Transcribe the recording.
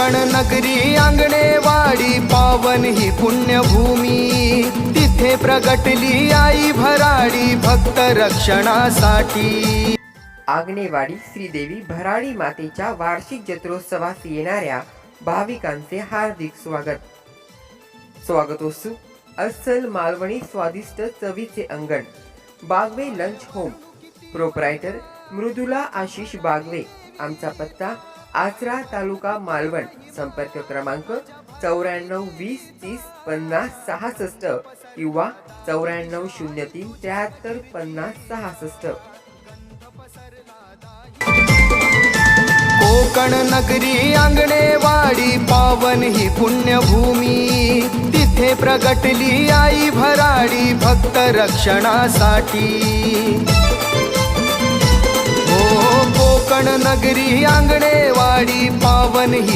कोकण नगरी आंगणेवाडी पावन ही पुण्यभूमी. तिथे प्रगटली आई भराडी भक्त रक्षणासाठी. आग्नेवाडी श्रीदेवी भराडी मातेच्या वार्षिक जत्रोत्सवास येणाऱ्या भाविकांचे हार्दिक स्वागत. स्वागतोत्सुक अस्सल मालवणी स्वादिष्ट चवीचे Angan Bagwe lunch home. Proprietor Mridula Ashish Bagwe. आमचा पत्ता आचरा तालुका मालवण संपर्क क्रमांक चौऱ्याण्णव वीस तीस पन्नास सहासष्ट किंवा चौऱ्याण्णव शून्य तीन त्र्याहत्तर पन्नास सहासष्ट. कोकण नगरी आंगणेवाडी पावन ही पुण्यभूमी. तिथे प्रगटली आई भराडी भक्त रक्षणासाठी. हो नगरी आंगणेवाडी पावन ही